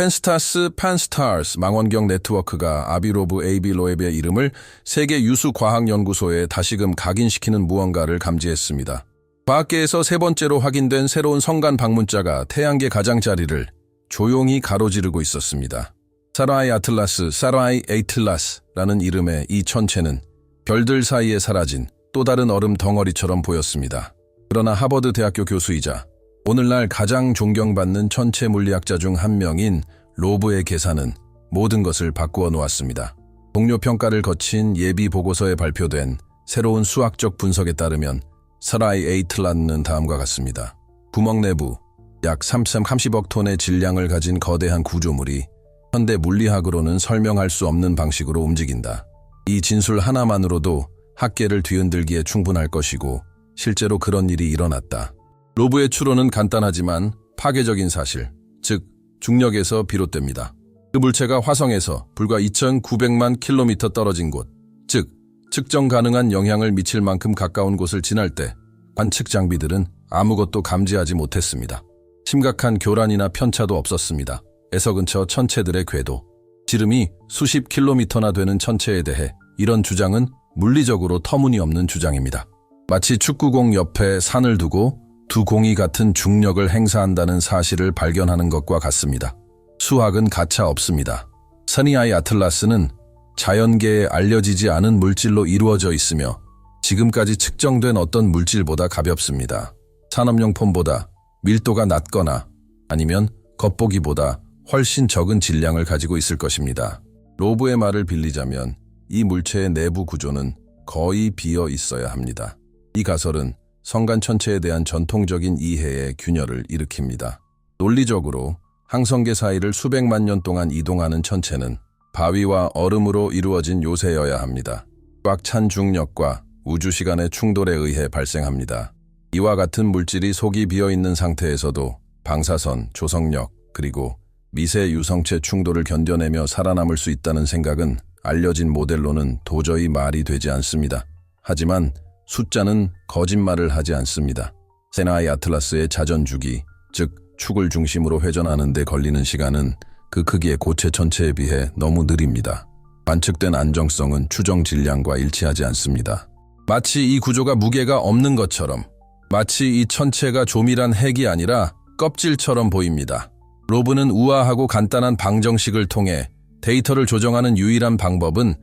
펜스타스 판스타스 망원경 네트워크가 아비로브 AB 로앱의 이름을 세계 유수 과학 연구소에 다시금 각인시키는 무언가를 감지했습니다. 과학계에서 세 번째로 확인된 새로운 성간 방문자가 태양계 가장자리를 조용히 가로지르고 있었습니다. 사라이 아틀라스, 사라이 에이틀라스라는 이름의 이 천체는 별들 사이에 사라진 또 다른 얼음 덩어리처럼 보였습니다. 그러나 하버드 대학교 교수이자 오늘날 가장 존경받는 천체 물리학자 중 한 명인 로브의 계산은 모든 것을 바꾸어 놓았습니다. 동료 평가를 거친 예비 보고서에 발표된 새로운 수학적 분석에 따르면 사라이 에이틀라는 다음과 같습니다. 구멍 내부 약 330억 톤의 질량을 가진 거대한 구조물이 현대 물리학으로는 설명할 수 없는 방식으로 움직인다. 이 진술 하나만으로도 학계를 뒤흔들기에 충분할 것이고 실제로 그런 일이 일어났다. 로브의 추론은 간단하지만 파괴적인 사실, 즉 중력에서 비롯됩니다. 그 물체가 화성에서 불과 2,900만 킬로미터 떨어진 곳, 즉 측정 가능한 영향을 미칠 만큼 가까운 곳을 지날 때 관측 장비들은 아무것도 감지하지 못했습니다. 심각한 교란이나 편차도 없었습니다. 에서 근처 천체들의 궤도, 지름이 수십 킬로미터나 되는 천체에 대해 이런 주장은 물리적으로 터무니없는 주장입니다. 마치 축구공 옆에 산을 두고 두 공이 같은 중력을 행사한다는 사실을 발견하는 것과 같습니다. 수학은 가차 없습니다. 선이아이 아틀라스는 자연계에 알려지지 않은 물질로 이루어져 있으며 지금까지 측정된 어떤 물질보다 가볍습니다. 산업용품보다 밀도가 낮거나 아니면 겉보기보다 훨씬 적은 질량을 가지고 있을 것입니다. 로브의 말을 빌리자면 이 물체의 내부 구조는 거의 비어 있어야 합니다. 이 가설은 성간 천체에 대한 전통적인 이해의 균열을 일으킵니다. 논리적으로 항성계 사이를 수백만 년 동안 이동하는 천체는 바위와 얼음으로 이루어진 요새여야 합니다. 꽉 찬 중력과 우주 시간의 충돌에 의해 발생합니다. 이와 같은 물질이 속이 비어 있는 상태에서도 방사선, 조성력, 그리고 미세 유성체 충돌을 견뎌내며 살아남을 수 있다는 생각은 알려진 모델로는 도저히 말이 되지 않습니다. 하지만 숫자는 거짓말을 하지 않습니다. 세나이 아틀라스의 자전 주기, 즉 축을 중심으로 회전하는 데 걸리는 시간은 그 크기의 고체 전체에 비해 너무 느립니다. 관측된 안정성은 추정 질량과 일치하지 않습니다. 마치 이 구조가 무게가 없는 것처럼, 마치 이 천체가 조밀한 핵이 아니라 껍질처럼 보입니다. 로브는 우아하고 간단한 방정식을 통해 데이터를 조정하는 유일한 방법은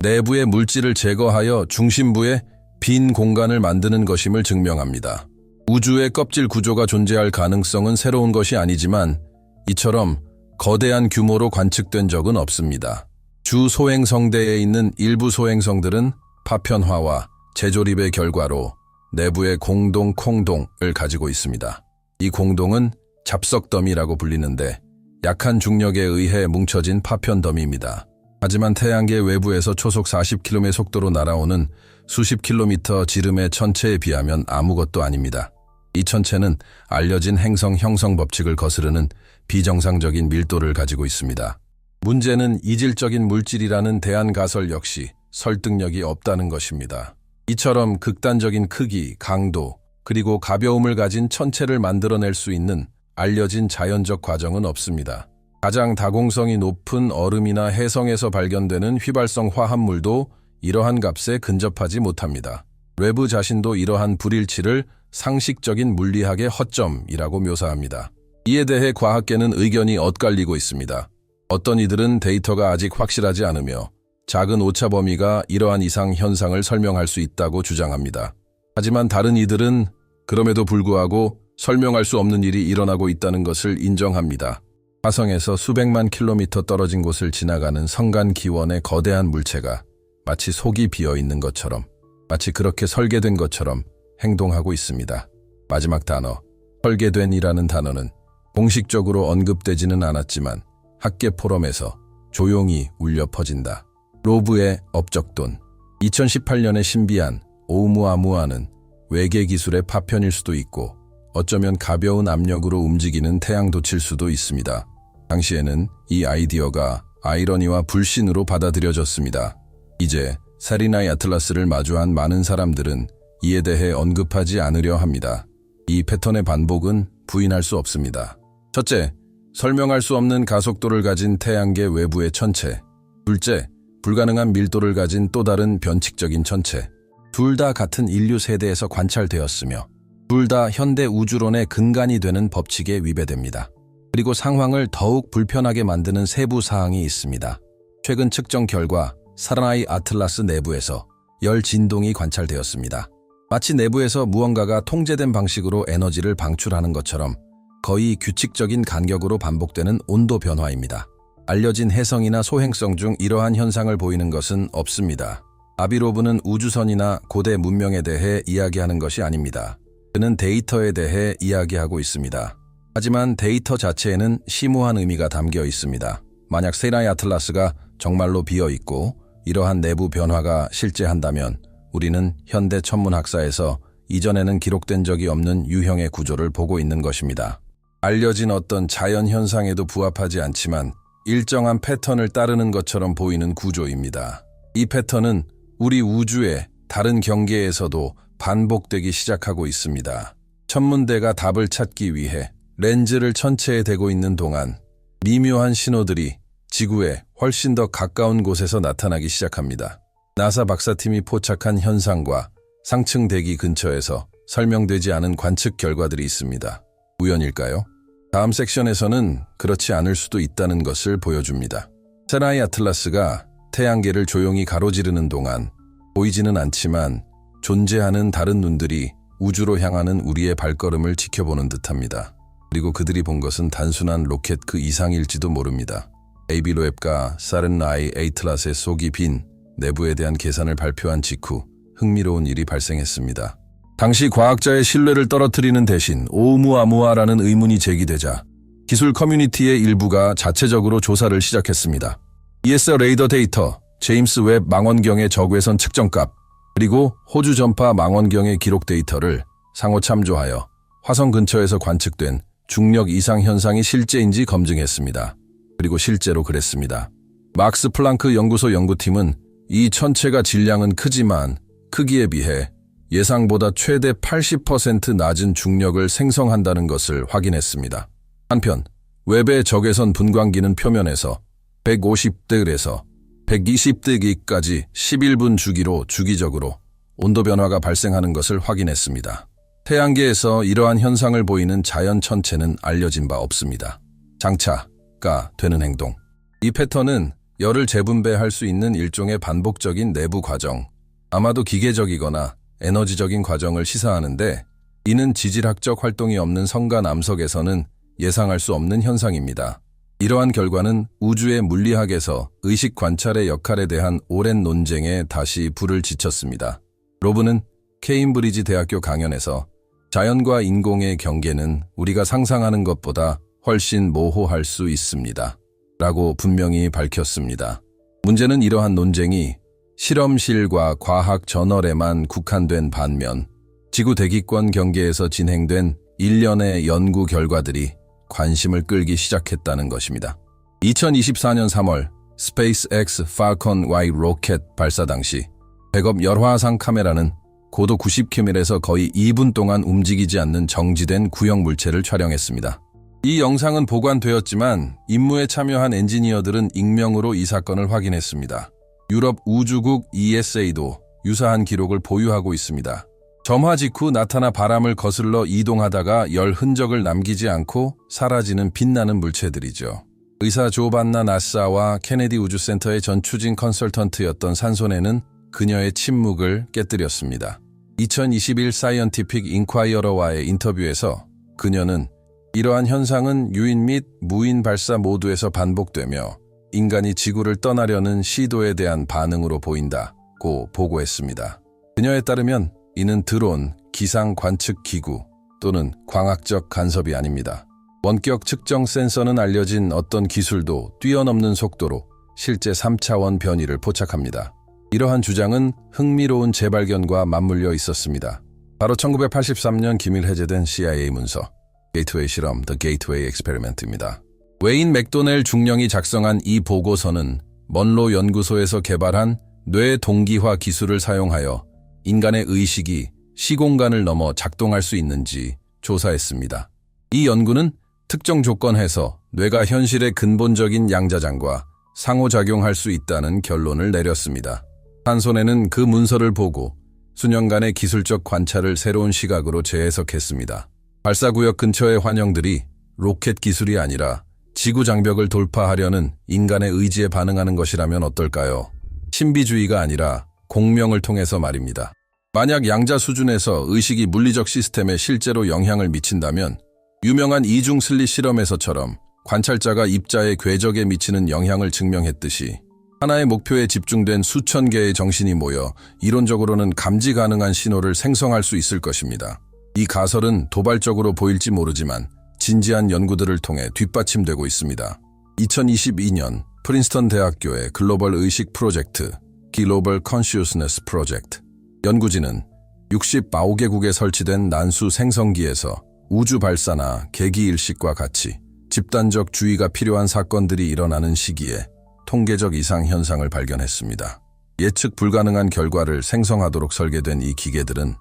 내부의 물질을 제거하여 중심부에 빈 공간을 만드는 것임을 증명합니다. 우주의 껍질 구조가 존재할 가능성은 새로운 것이 아니지만 이처럼 거대한 규모로 관측된 적은 없습니다. 주 소행성대에 있는 일부 소행성들은 파편화와 재조립의 결과로 내부의 공동 콩동을 가지고 있습니다. 이 공동은 잡석더미라고 불리는데 약한 중력에 의해 뭉쳐진 파편더미입니다. 하지만 태양계 외부에서 초속 40km의 속도로 날아오는 수십 킬로미터 지름의 천체에 비하면 아무것도 아닙니다. 이 천체는 알려진 행성 형성 법칙을 거스르는 비정상적인 밀도를 가지고 있습니다. 문제는 이질적인 물질이라는 대안 가설 역시 설득력이 없다는 것입니다. 이처럼 극단적인 크기, 강도, 그리고 가벼움을 가진 천체를 만들어낼 수 있는 알려진 자연적 과정은 없습니다. 가장 다공성이 높은 얼음이나 해성에서 발견되는 휘발성 화합물도 이러한 값에 근접하지 못합니다. 외부 자신도 이러한 불일치를 상식적인 물리학의 허점이라고 묘사합니다. 이에 대해 과학계는 의견이 엇갈리고 있습니다. 어떤 이들은 데이터가 아직 확실하지 않으며 작은 오차 범위가 이러한 이상 현상을 설명할 수 있다고 주장합니다. 하지만 다른 이들은 그럼에도 불구하고 설명할 수 없는 일이 일어나고 있다는 것을 인정합니다. 화성에서 수백만 킬로미터 떨어진 곳을 지나가는 성간 기원의 거대한 물체가 마치 속이 비어 있는 것처럼, 마치 그렇게 설계된 것처럼 행동하고 있습니다. 마지막 단어, 설계된이라는 단어는 공식적으로 언급되지는 않았지만 학계 포럼에서 조용히 울려 퍼진다. 로브의 업적돈 2018년의 신비한 오umu아무아는 외계 기술의 파편일 수도 있고 어쩌면 가벼운 압력으로 움직이는 태양도칠 수도 있습니다. 당시에는 이 아이디어가 아이러니와 불신으로 받아들여졌습니다. 이제 사리나이 아틀라스를 마주한 많은 사람들은 이에 대해 언급하지 않으려 합니다. 이 패턴의 반복은 부인할 수 없습니다. 첫째, 설명할 수 없는 가속도를 가진 태양계 외부의 천체. 둘째, 불가능한 밀도를 가진 또 다른 변칙적인 천체. 둘 다 같은 인류 세대에서 관찰되었으며 둘 다 현대 우주론의 근간이 되는 법칙에 위배됩니다. 그리고 상황을 더욱 불편하게 만드는 세부 사항이 있습니다. 최근 측정 결과 사라나이 아틀라스 내부에서 열 진동이 관찰되었습니다. 마치 내부에서 무언가가 통제된 방식으로 에너지를 방출하는 것처럼 거의 규칙적인 간격으로 반복되는 온도 변화입니다. 알려진 해성이나 소행성 중 이러한 현상을 보이는 것은 없습니다. 아비로브는 우주선이나 고대 문명에 대해 이야기하는 것이 아닙니다. 그는 데이터에 대해 이야기하고 있습니다. 하지만 데이터 자체에는 심오한 의미가 담겨 있습니다. 만약 세라이 아틀라스가 정말로 비어 있고 이러한 내부 변화가 실제한다면 우리는 현대 천문학사에서 이전에는 기록된 적이 없는 유형의 구조를 보고 있는 것입니다. 알려진 어떤 자연 현상에도 부합하지 않지만 일정한 패턴을 따르는 것처럼 보이는 구조입니다. 이 패턴은 우리 우주의 다른 경계에서도 반복되기 시작하고 있습니다. 천문대가 답을 찾기 위해 렌즈를 천체에 대고 있는 동안 미묘한 신호들이 지구에 훨씬 더 가까운 곳에서 나타나기 시작합니다. 나사 박사팀이 포착한 현상과 상층 대기 근처에서 설명되지 않은 관측 결과들이 있습니다. 우연일까요? 다음 섹션에서는 그렇지 않을 수도 있다는 것을 보여줍니다. 세라이 아틀라스가 태양계를 조용히 가로지르는 동안 보이지는 않지만 존재하는 다른 눈들이 우주로 향하는 우리의 발걸음을 지켜보는 듯합니다. 그리고 그들이 본 것은 단순한 로켓 그 이상일지도 모릅니다. 에이비로앱과 사른나이 에이틀라스의 속이 빈 내부에 대한 계산을 발표한 직후 흥미로운 일이 발생했습니다. 당시 과학자의 신뢰를 떨어뜨리는 대신 오우무아무아라는 의문이 제기되자 기술 커뮤니티의 일부가 자체적으로 조사를 시작했습니다. ES 레이더 데이터, 제임스 웹 망원경의 적외선 측정값, 그리고 호주 전파 망원경의 기록 데이터를 상호 참조하여 화성 근처에서 관측된 중력 이상 현상이 실제인지 검증했습니다. 그리고 실제로 그랬습니다. 막스 플랑크 연구소 연구팀은 이 천체가 질량은 크지만 크기에 비해 예상보다 최대 80% 낮은 중력을 생성한다는 것을 확인했습니다. 한편 웹의 적외선 분광기는 표면에서 150대에서 120대기까지 11분 주기로 주기적으로 온도 변화가 발생하는 것을 확인했습니다. 태양계에서 이러한 현상을 보이는 자연 천체는 알려진 바 없습니다. 장차 가 되는 행동. 이 패턴은 열을 재분배할 수 있는 일종의 반복적인 내부 과정, 아마도 기계적이거나 에너지적인 과정을 시사하는데 이는 지질학적 활동이 없는 성간 암석에서는 예상할 수 없는 현상입니다. 이러한 결과는 우주의 물리학에서 의식 관찰의 역할에 대한 오랜 논쟁에 다시 불을 지쳤습니다. 로브는 케임브리지 대학교 강연에서 자연과 인공의 경계는 우리가 상상하는 것보다 훨씬 모호할 수 있습니다. 라고 분명히 밝혔습니다. 문제는 이러한 논쟁이 실험실과 과학 저널에만 국한된 반면 지구 대기권 경계에서 진행된 일련의 연구 결과들이 관심을 끌기 시작했다는 것입니다. 2024년 3월 스페이스X 팔컨 Y 로켓 발사 당시 백업 열화상 카메라는 고도 90km에서 거의 2분 동안 움직이지 않는 정지된 구형 물체를 촬영했습니다. 이 영상은 보관되었지만 임무에 참여한 엔지니어들은 익명으로 이 사건을 확인했습니다. 유럽 우주국 ESA도 유사한 기록을 보유하고 있습니다. 점화 직후 나타나 바람을 거슬러 이동하다가 열 흔적을 남기지 않고 사라지는 빛나는 물체들이죠. 의사 조반나 나사와 케네디 우주센터의 전 추진 컨설턴트였던 산소네는 그녀의 침묵을 깨뜨렸습니다. 2021 사이언티픽 인콰이어러와의 인터뷰에서 그녀는 이러한 현상은 유인 및 무인 발사 모두에서 반복되며 인간이 지구를 떠나려는 시도에 대한 반응으로 보인다고 보고했습니다. 그녀에 따르면 이는 드론, 기상 관측 기구 또는 광학적 간섭이 아닙니다. 원격 측정 센서는 알려진 어떤 기술도 뛰어넘는 속도로 실제 3차원 변이를 포착합니다. 이러한 주장은 흥미로운 재발견과 맞물려 있었습니다. 바로 1983년 기밀 해제된 CIA 문서 게이트웨이 실험 The Gateway Experiment입니다. 웨인 맥도넬 중령이 작성한 이 보고서는 먼로 연구소에서 개발한 뇌 동기화 기술을 사용하여 인간의 의식이 시공간을 넘어 작동할 수 있는지 조사했습니다. 이 연구는 특정 조건 해서 뇌가 현실의 근본적인 양자장과 상호작용할 수 있다는 결론을 내렸습니다. 한손에는 그 문서를 보고 수년간의 기술적 관찰을 새로운 시각으로 재해석했습니다. 발사구역 근처의 환영들이 로켓 기술이 아니라 지구 장벽을 돌파하려는 인간의 의지에 반응하는 것이라면 어떨까요? 신비주의가 아니라 공명을 통해서 말입니다. 만약 양자 수준에서 의식이 물리적 시스템에 실제로 영향을 미친다면 유명한 이중 슬릿 실험에서처럼 관찰자가 입자의 궤적에 미치는 영향을 증명했듯이 하나의 목표에 집중된 수천 개의 정신이 모여 이론적으로는 감지 가능한 신호를 생성할 수 있을 것입니다. 이 가설은 도발적으로 보일지 모르지만 진지한 연구들을 통해 뒷받침되고 있습니다. 2022년 프린스턴 대학교의 글로벌 의식 프로젝트 글로벌 컨시우스네스 프로젝트 연구진은 69개국에 설치된 난수 생성기에서 우주 발사나 계기 일식과 같이 집단적 주의가 필요한 사건들이 일어나는 시기에 통계적 이상 현상을 발견했습니다. 예측 불가능한 결과를 생성하도록 설계된 이 기계들은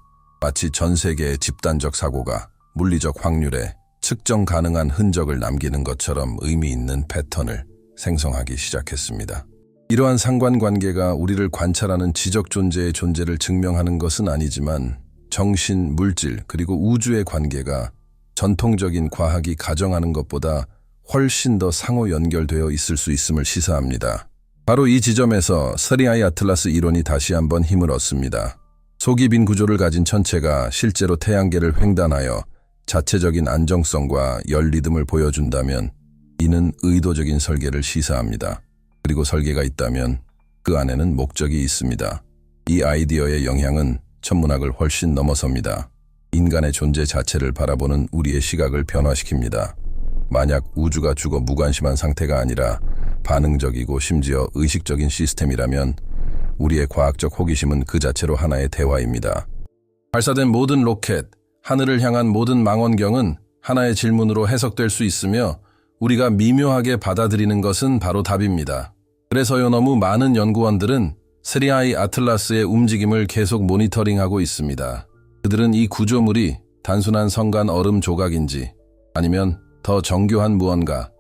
마치 전 세계의 집단적 사고가 물리적 확률에 측정 가능한 흔적을 남기는 것처럼 의미 있는 패턴을 생성하기 시작했습니다. 이러한 상관관계가 우리를 관찰하는 지적 존재의 존재를 증명하는 것은 아니지만 정신, 물질, 그리고 우주의 관계가 전통적인 과학이 가정하는 것보다 훨씬 더 상호 연결되어 있을 수 있음을 시사합니다. 바로 이 지점에서 서리아이 아틀라스 이론이 다시 한번 힘을 얻습니다. 속이 빈 구조를 가진 천체가 실제로 태양계를 횡단하여 자체적인 안정성과 열 리듬을 보여준다면 이는 의도적인 설계를 시사합니다. 그리고 설계가 있다면 그 안에는 목적이 있습니다. 이 아이디어의 영향은 천문학을 훨씬 넘어섭니다. 인간의 존재 자체를 바라보는 우리의 시각을 변화시킵니다. 만약 우주가 죽어 무관심한 상태가 아니라 반응적이고 심지어 의식적인 시스템이라면 우리의 과학적 호기심은 그 자체로 하나의 대화입니다. 발사된 모든 로켓, 하늘을 향한 모든 망원경은 하나의 질문으로 해석될 수 있으며 우리가 미묘하게 받아들이는 것은 바로 답입니다. 그래서요 너무 많은 연구원들은 스리아이 아틀라스의 움직임을 계속 모니터링하고 있습니다. 그들은 이 구조물이 단순한 성간 얼음 조각인지 아니면 더 정교한 무언가, 즉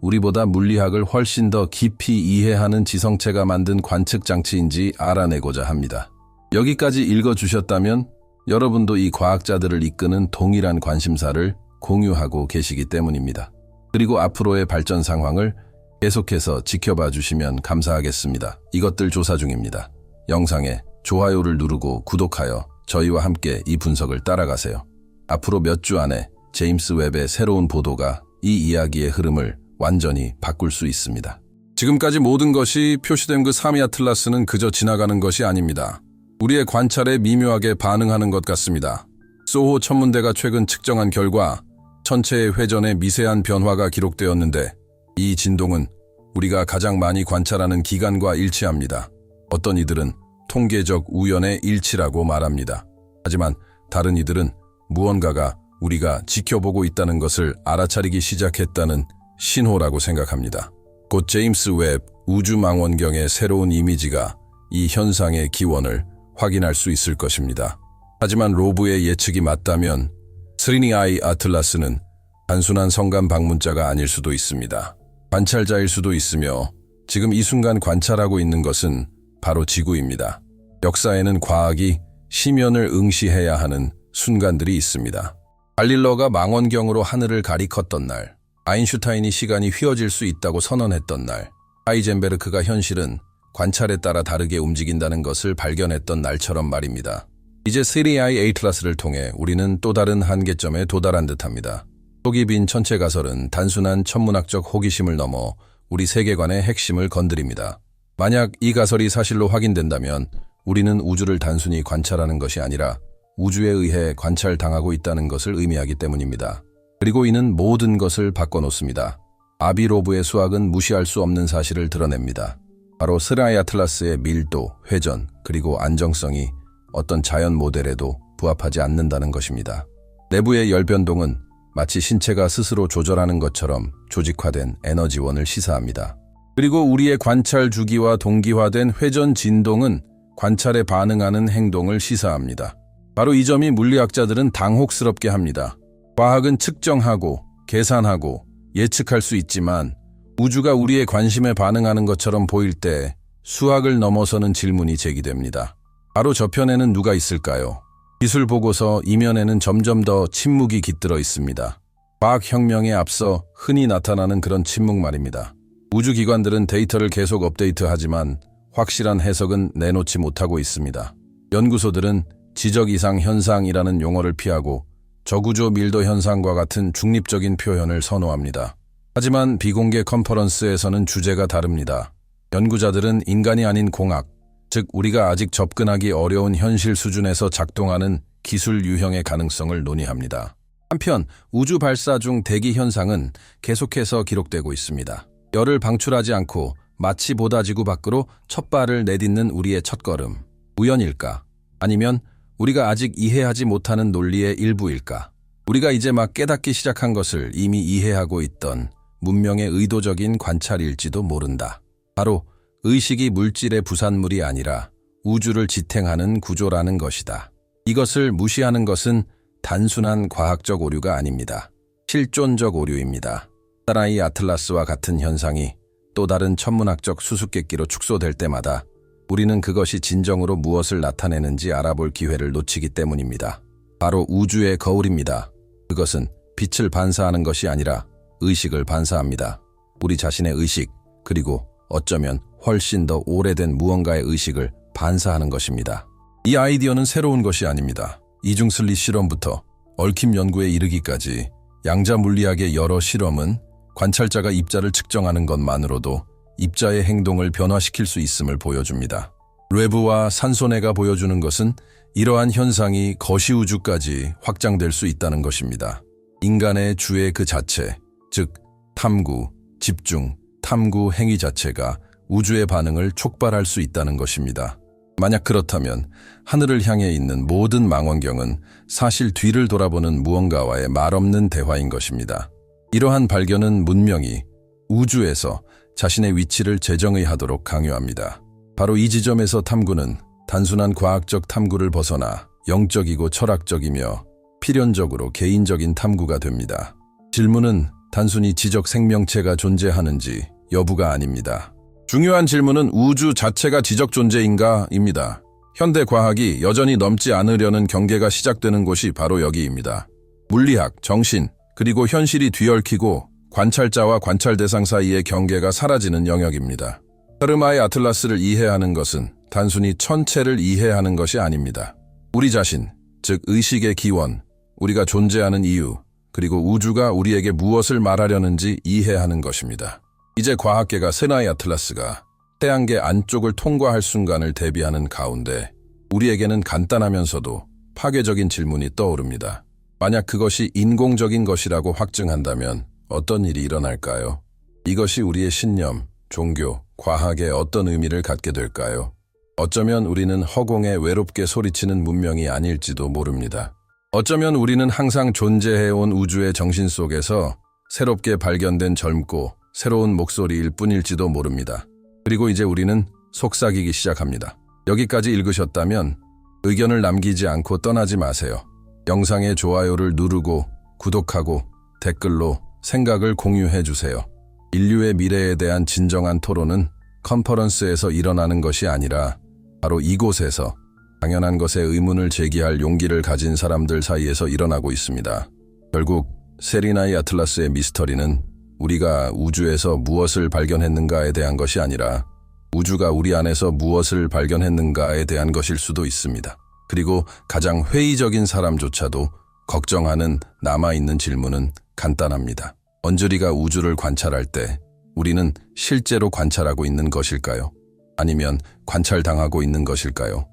우리보다 물리학을 훨씬 더 깊이 이해하는 지성체가 만든 관측 장치인지 알아내고자 합니다. 여기까지 읽어주셨다면 여러분도 이 과학자들을 이끄는 동일한 관심사를 공유하고 계시기 때문입니다. 그리고 앞으로의 발전 상황을 계속해서 지켜봐 주시면 감사하겠습니다. 이것들 조사 중입니다. 영상에 좋아요를 누르고 구독하여 저희와 함께 이 분석을 따라가세요. 앞으로 몇 주 안에 제임스 웹의 새로운 보도가 이 이야기의 흐름을 완전히 바꿀 수 있습니다. 지금까지 모든 것이 표시된 그 사미 아틀라스는 그저 지나가는 것이 아닙니다. 우리의 관찰에 미묘하게 반응하는 것 같습니다. 소호 천문대가 최근 측정한 결과 천체의 회전에 미세한 변화가 기록되었는데 이 진동은 우리가 가장 많이 관찰하는 기간과 일치합니다. 어떤 이들은 통계적 우연의 일치라고 말합니다. 하지만 다른 이들은 무언가가 우리가 지켜보고 있다는 것을 알아차리기 시작했다는 신호라고 생각합니다. 곧 제임스 웹 우주망원경의 새로운 이미지가 이 현상의 기원을 확인할 수 있을 것입니다. 하지만 로브의 예측이 맞다면 스리니 아이 아틀라스는 단순한 성간 방문자가 아닐 수도 있습니다. 관찰자일 수도 있으며 지금 이 순간 관찰하고 있는 것은 바로 지구입니다. 역사에는 과학이 시면을 응시해야 하는 순간들이 있습니다. 갈릴러가 망원경으로 하늘을 가리컸던 날, 아인슈타인이 시간이 휘어질 수 있다고 선언했던 날, 하이젠베르크가 현실은 관찰에 따라 다르게 움직인다는 것을 발견했던 날처럼 말입니다. 이제 시리아이 에이틀라스를 통해 우리는 또 다른 한계점에 도달한 듯합니다. 속이 빈 천체 가설은 단순한 천문학적 호기심을 넘어 우리 세계관의 핵심을 건드립니다. 만약 이 가설이 사실로 확인된다면 우리는 우주를 단순히 관찰하는 것이 아니라 우주에 의해 관찰당하고 있다는 것을 의미하기 때문입니다. 그리고 이는 모든 것을 바꿔놓습니다. 아비로브의 수학은 무시할 수 없는 사실을 드러냅니다. 바로 스라이 아틀라스의 밀도, 회전, 그리고 안정성이 어떤 자연 모델에도 부합하지 않는다는 것입니다. 내부의 열 변동은 마치 신체가 스스로 조절하는 것처럼 조직화된 에너지원을 시사합니다. 그리고 우리의 관찰 주기와 동기화된 회전 진동은 관찰에 반응하는 행동을 시사합니다. 바로 이 점이 물리학자들은 당혹스럽게 합니다. 과학은 측정하고, 계산하고, 예측할 수 있지만 우주가 우리의 관심에 반응하는 것처럼 보일 때 수학을 넘어서는 질문이 제기됩니다. 바로 저편에는 누가 있을까요? 기술 보고서 이면에는 점점 더 침묵이 깃들어 있습니다. 과학혁명에 앞서 흔히 나타나는 그런 침묵 말입니다. 우주기관들은 데이터를 계속 업데이트하지만 확실한 해석은 내놓지 못하고 있습니다. 연구소들은 지적 이상 현상이라는 용어를 피하고 저구조 밀도 현상과 같은 중립적인 표현을 선호합니다. 하지만 비공개 컨퍼런스에서는 주제가 다릅니다. 연구자들은 인간이 아닌 공학, 즉 우리가 아직 접근하기 어려운 현실 수준에서 작동하는 기술 유형의 가능성을 논의합니다. 한편 우주 발사 중 대기 현상은 계속해서 기록되고 있습니다. 열을 방출하지 않고 마치 보다 지구 밖으로 첫 발을 내딛는 우리의 첫걸음. 우연일까? 아니면 우리가 아직 이해하지 못하는 논리의 일부일까? 우리가 이제 막 깨닫기 시작한 것을 이미 이해하고 있던 문명의 의도적인 관찰일지도 모른다. 바로 의식이 물질의 부산물이 아니라 우주를 지탱하는 구조라는 것이다. 이것을 무시하는 것은 단순한 과학적 오류가 아닙니다. 실존적 오류입니다. 사라이 아틀라스와 같은 현상이 또 다른 천문학적 수수께끼로 축소될 때마다 우리는 그것이 진정으로 무엇을 나타내는지 알아볼 기회를 놓치기 때문입니다. 바로 우주의 거울입니다. 그것은 빛을 반사하는 것이 아니라 의식을 반사합니다. 우리 자신의 의식, 그리고 어쩌면 훨씬 더 오래된 무언가의 의식을 반사하는 것입니다. 이 아이디어는 새로운 것이 아닙니다. 이중슬리 실험부터 얽힘 연구에 이르기까지 양자 물리학의 여러 실험은 관찰자가 입자를 측정하는 것만으로도 입자의 행동을 변화시킬 수 있음을 보여줍니다. 뢰브와 산소네가 보여주는 것은 이러한 현상이 거시우주까지 확장될 수 있다는 것입니다. 인간의 주의 그 자체, 즉 탐구, 집중, 탐구 행위 자체가 우주의 반응을 촉발할 수 있다는 것입니다. 만약 그렇다면 하늘을 향해 있는 모든 망원경은 사실 뒤를 돌아보는 무언가와의 말없는 대화인 것입니다. 이러한 발견은 문명이 우주에서 자신의 위치를 재정의하도록 강요합니다. 바로 이 지점에서 탐구는 단순한 과학적 탐구를 벗어나 영적이고 철학적이며 필연적으로 개인적인 탐구가 됩니다. 질문은 단순히 지적 생명체가 존재하는지 여부가 아닙니다. 중요한 질문은 우주 자체가 지적 존재인가입니다. 현대 과학이 여전히 넘지 않으려는 경계가 시작되는 곳이 바로 여기입니다. 물리학, 정신, 그리고 현실이 뒤얽히고 관찰자와 관찰 대상 사이의 경계가 사라지는 영역입니다. 헤르마의 아틀라스를 이해하는 것은 단순히 천체를 이해하는 것이 아닙니다. 우리 자신, 즉 의식의 기원, 우리가 존재하는 이유, 그리고 우주가 우리에게 무엇을 말하려는지 이해하는 것입니다. 이제 과학계가 세나의 아틀라스가 태양계 안쪽을 통과할 순간을 대비하는 가운데 우리에게는 간단하면서도 파괴적인 질문이 떠오릅니다. 만약 그것이 인공적인 것이라고 확증한다면 어떤 일이 일어날까요? 이것이 우리의 신념, 종교, 과학에 어떤 의미를 갖게 될까요? 어쩌면 우리는 허공에 외롭게 소리치는 문명이 아닐지도 모릅니다. 어쩌면 우리는 항상 존재해온 우주의 정신 속에서 새롭게 발견된 젊고 새로운 목소리일 뿐일지도 모릅니다. 그리고 이제 우리는 속삭이기 시작합니다. 여기까지 읽으셨다면 의견을 남기지 않고 떠나지 마세요. 영상의 좋아요를 누르고 구독하고 댓글로 생각을 공유해 주세요. 인류의 미래에 대한 진정한 토론은 컨퍼런스에서 일어나는 것이 아니라 바로 이곳에서 당연한 것에 의문을 제기할 용기를 가진 사람들 사이에서 일어나고 있습니다. 결국 세리나이 아틀라스의 미스터리는 우리가 우주에서 무엇을 발견했는가에 대한 것이 아니라 우주가 우리 안에서 무엇을 발견했는가에 대한 것일 수도 있습니다. 그리고 가장 회의적인 사람조차도 걱정하는 남아있는 질문은 간단합니다. 언저리가 우주를 관찰할 때 우리는 실제로 관찰하고 있는 것일까요? 아니면 관찰당하고 있는 것일까요?